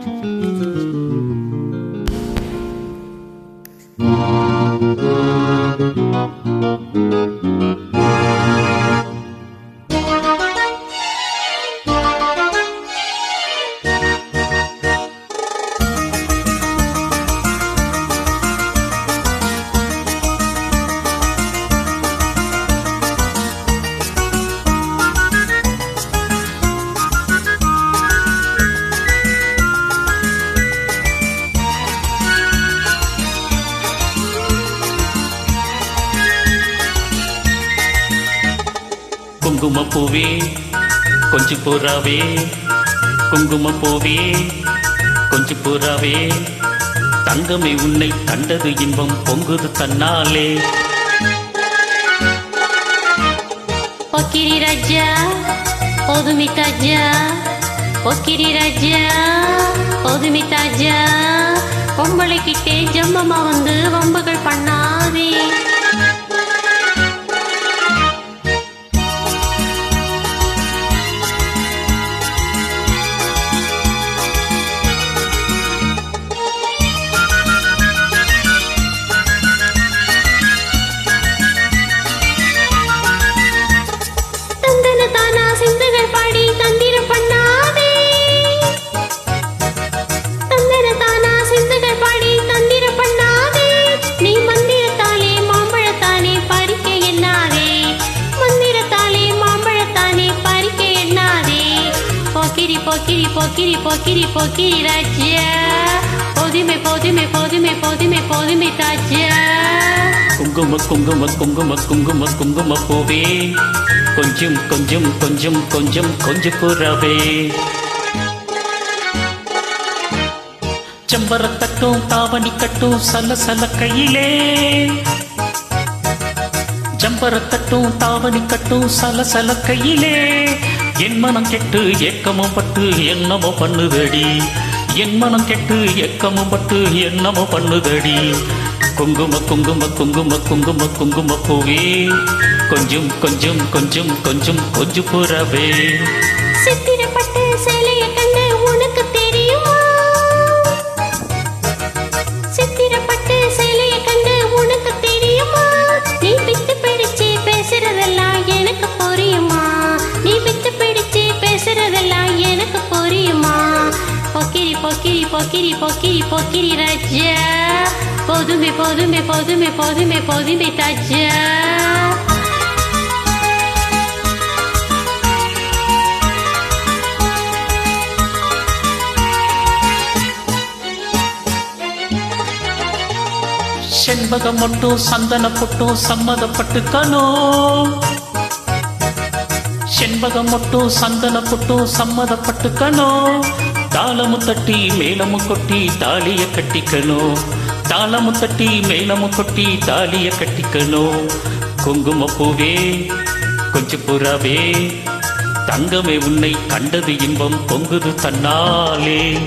这是一次旅行。குங்கும பூவே கொஞ்சி பூராவே குங்குமப்பூவே கொஞ்சி பூராவே. தங்கமே உன்னை கண்டது இன்பம் பொங்குது தன்னாலே. ஒக்கிரி ராஜா ஒதுமி தாஜா. ஒக்கிரி ராஜா ஒதுமி தாஜா. பொம்பளைக்கிட்டே ஜம்மமா வந்து வம்புகள் பண்ணா. போக்கிரி போக்கிரி போக்கிரி போக்கிரி ராஜ்யா போதுமை போதுமை போதுமை போதுமை போதுமை தாஜ்யா குங்கும குங்கும குங்கும குங்கும குங்கும பூவே. கொஞ்சம் கொஞ்சம் கொஞ்சம் கொஞ்சம் கொஞ்ச புறவே செம்பரத்தட்டும் தாவணி கட்டும் சல சல கையிலே. ஜம்பரத்தட்டும் தாவணி கட்டும் சல சல கையிலே. என் மனம் கெட்டு ஏக்கமும் பட்டு என்னமோ பண்ணுதடி. என் மனம் கெட்டு ஏக்கமும் பட்டு என்னமோ பண்ணுதடி. குங்கும குங்கும குங்கும குங்கும குங்கும பூவே. கொஞ்சம் கொஞ்சம் கொஞ்சம் கொஞ்சம் கொஞ்சம் புறவே. சித்தி பொக்கிரி பொக்கிரி பொக்கிரி பொக்கிரி ராஜா. போதுமே போதுமே போதுமே போதுமே போதுமே தாஜா. செண்பகம் மட்டும் சந்தன பொட்டும் சம்மதப்பட்டுக்கணும் செண்பகம் மட்டும் சந்தன பொட்டும் சம்மதப்பட்டுக்கணும் தாளமு தட்டி மேளமு கொட்டி தாலிய கட்டிக்கணும் தாளமு தட்டி மேளமு கொட்டி தாலிய கட்டிக்கணும் குங்கும பூவே கொஞ்சம் புறாவே. தங்கமே உன்னை கண்டது இன்பம் பொங்குது தன்னாலே.